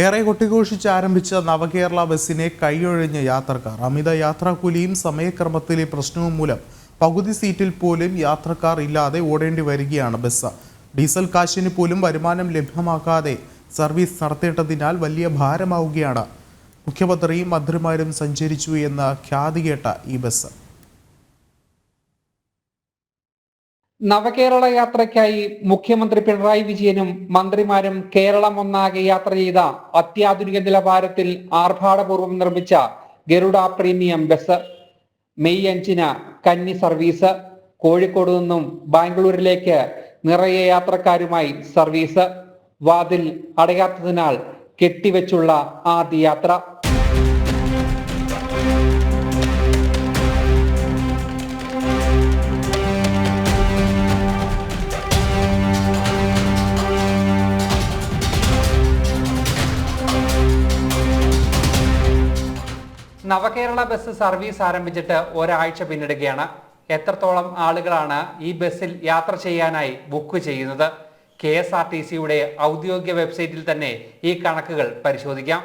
ഏറെ കൊട്ടിഘോഷിച്ച് ആരംഭിച്ച നവകേരള ബസ്സിനെ കൈയൊഴിഞ്ഞ യാത്രക്കാർ. അമിത യാത്രാക്കൂലിയും സമയക്രമത്തിലെ പ്രശ്നവും മൂലം പകുതി സീറ്റിൽ പോലും യാത്രക്കാർ ഇല്ലാതെ ഓടേണ്ടി വരികയാണ് ബസ്. ഡീസൽ കാശിന് പോലും വരുമാനം ലഭ്യമാക്കാതെ സർവീസ് നടത്തേണ്ടതിനാൽ വലിയ ഭാരമാവുകയാണ്. മുഖ്യമന്ത്രിയും മന്ത്രിമാരും സഞ്ചരിച്ചു എന്ന ഖ്യാതി കേട്ട ഈ ബസ്. നവകേരള യാത്രയ്ക്കായി മുഖ്യമന്ത്രി പിണറായി വിജയനും മന്ത്രിമാരും കേരളം ഒന്നാകെ യാത്ര ചെയ്ത അത്യാധുനിക നിലവാരത്തിൽ ആർഭാടപൂർവം നിർമ്മിച്ച ഗരുഡ പ്രീമിയം ബസ് മെയ് അഞ്ചിന് കന്നി സർവീസ് കോഴിക്കോട് നിന്നും ബാംഗ്ലൂരിലേക്ക് നിറയെ യാത്രക്കാരുമായി സർവീസ്. വാതിൽ അടയാത്തതിനാൽ കെട്ടിവെച്ചുള്ള ആദ്യ യാത്ര. നവകേരള ബസ് സർവീസ് ആരംഭിച്ചിട്ട് ഒരാഴ്ച പിന്നിടുകയാണ്. എത്രത്തോളം ആളുകളാണ് ഈ ബസ്സിൽ യാത്ര ചെയ്യാനായി ബുക്ക് ചെയ്യുന്നത്? കെ എസ് ആർ ടി സിയുടെ ഔദ്യോഗിക വെബ്സൈറ്റിൽ തന്നെ ഈ കണക്കുകൾ പരിശോധിക്കാം.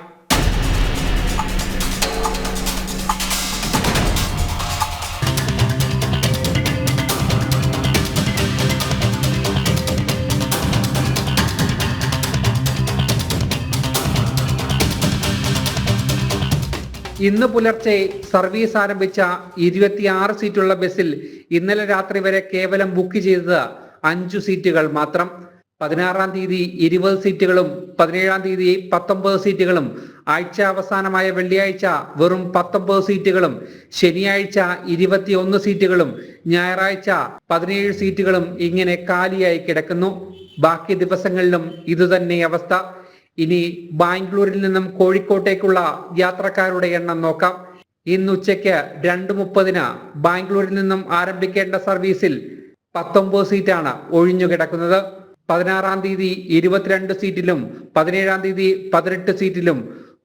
ഇന്ന് പുലർച്ചെ സർവീസ് ആരംഭിച്ച ഇരുപത്തിയാറ് സീറ്റുള്ള ബസ്സിൽ ഇന്നലെ രാത്രി വരെ കേവലം ബുക്ക് ചെയ്തത് അഞ്ചു സീറ്റുകൾ മാത്രം. പതിനാറാം തീയതി ഇരുപത് സീറ്റുകളും പതിനേഴാം തീയതി പത്തൊമ്പത് സീറ്റുകളും ആഴ്ച അവസാനമായ വെള്ളിയാഴ്ച വെറും പത്തൊമ്പത് സീറ്റുകളും ശനിയാഴ്ച ഇരുപത്തിയൊന്ന് സീറ്റുകളും ഞായറാഴ്ച പതിനേഴ് സീറ്റുകളും ഇങ്ങനെ കാലിയായി കിടക്കുന്നു. ബാക്കി ദിവസങ്ങളിലും ഇതുതന്നെ അവസ്ഥ. ഇനി ബാംഗ്ലൂരിൽ നിന്നും കോഴിക്കോട്ടേക്കുള്ള യാത്രക്കാരുടെ എണ്ണം നോക്കാം. ഇന്ന് ഉച്ചയ്ക്ക് രണ്ട് മുപ്പതിന് ബാംഗ്ലൂരിൽ നിന്നും ആരംഭിക്കേണ്ട സർവീസിൽ പത്തൊമ്പത് സീറ്റാണ് ഒഴിഞ്ഞു കിടക്കുന്നത്. പതിനാറാം തീയതി ഇരുപത്തിരണ്ട് സീറ്റിലും പതിനേഴാം തീയതി പതിനെട്ട് സീറ്റിലും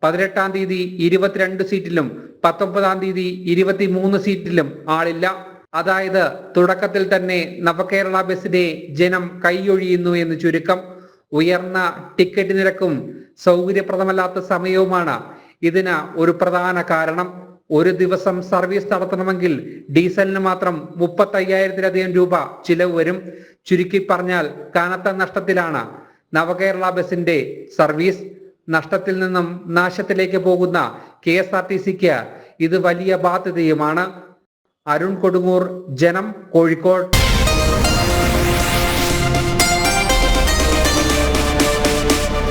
പതിനെട്ടാം തീയതി ഇരുപത്തിരണ്ട് സീറ്റിലും പത്തൊമ്പതാം തീയതി ഇരുപത്തിമൂന്ന് സീറ്റിലും ആളില്ല. അതായത് തുടക്കത്തിൽ തന്നെ നവകേരള ബസിനെ ജനം കൈയൊഴിയുന്നു എന്ന് ചുരുക്കം. ഉയർന്ന ടിക്കറ്റ് നിരക്കും സൗകര്യപ്രദമല്ലാത്ത സമയവുമാണ് ഇതിന് ഒരു പ്രധാന കാരണം. ഒരു ദിവസം സർവീസ് നടത്തണമെങ്കിൽ ഡീസലിന് മാത്രം മുപ്പത്തി അയ്യായിരത്തിലധികം രൂപ ചിലവ് വരും. ചുരുക്കി പറഞ്ഞാൽ കനത്ത നഷ്ടത്തിലാണ് നവകേരള ബസിന്റെ സർവീസ്. നഷ്ടത്തിൽ നിന്നും നാശത്തിലേക്ക് പോകുന്ന കെ എസ് ആർ ടി സിക്ക് ഇത് വലിയ ബാധ്യതയുമാണ്. അരുൺ കൊടുങ്ങൂർ ജനം കോഴിക്കോട്.